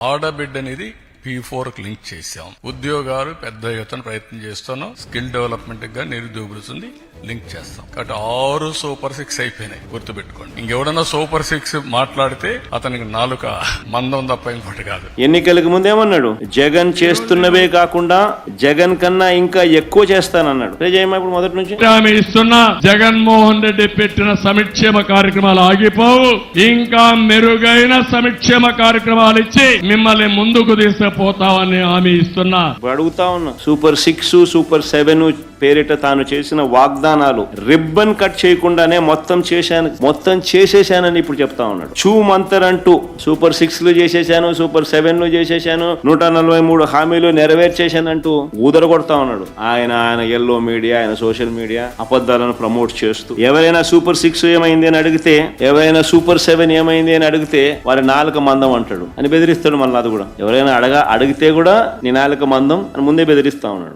ఆడబిడ్డ అనేది P four link చేశాం. ఉద్యోగాలు పెద్ద ఎత్తున ప్రయత్నం చేస్తున్నాం. స్కిల్ డెవలప్మెంట్గా నిరుద్యోగులుంది లింక్ చేస్తాం. కాబట్టి ఆరు సూపర్ సిక్స్ అయిపోయినాయి. గుర్తుపెట్టుకోండి. ఇంకెవడన్నా సూపర్ సిక్స్ మాట్లాడితే అతనికి నాలుక మందం తప్ప ఇంకోటి కాదు. ఎన్నికలకు ముందేమన్నాడు? జగన్ చేస్తున్నవే కాకుండా జగన్ కన్నా ఇంకా ఎక్కువ చేస్తానన్నాడు. ఇప్పుడు మొదటి నుంచి? హామీ ఇస్తున్నా. జగన్మోహన్ రెడ్డి పెట్టిన సంక్షేమ కార్యక్రమాలు ఆగిపోవు. ఇంకా మెరుగైన సంక్షేమ కార్యక్రమాలు ఇచ్చి మిమ్మల్ని ముందుకు తీసుకుపోతామని హామీ ఇస్తున్నా. అడుగుతా ఉన్నా. సూపర్ సిక్స్ సూపర్ సెవెన్ పేరిట తాను చేసిన వాగ్దానాలు రిబ్బన్ కట్ చేయకుండానే మొత్తం చేశాను మొత్తం చేసేశానని ఇప్పుడు చెప్తా ఉన్నాడు. చూ మంతర్ అంటూ సూపర్ సిక్స్లు చేసేశాను సూపర్ సెవెన్లు చేసేశాను నూట నలభై మూడు హామీలు నెరవేర్చేశానంటూ ఊదర కొడతా ఉన్నాడు. ఆయన ఆయన ఎల్లో మీడియా ఆయన సోషల్ మీడియా అబద్ధాలను ప్రమోట్ చేస్తూ. ఎవరైనా సూపర్ సిక్స్ ఏమైంది అని అడిగితే ఎవరైనా సూపర్ సెవెన్ ఏమైంది అని అడిగితే వారి నాలుక మందం అంటాడు. అని బెదిరిస్తాడు మళ్ళీ అది కూడా. ఎవరైనా అడగా అడిగితే కూడా నీ నాలుక మందం అని ముందే బెదిరిస్తా ఉన్నాడు.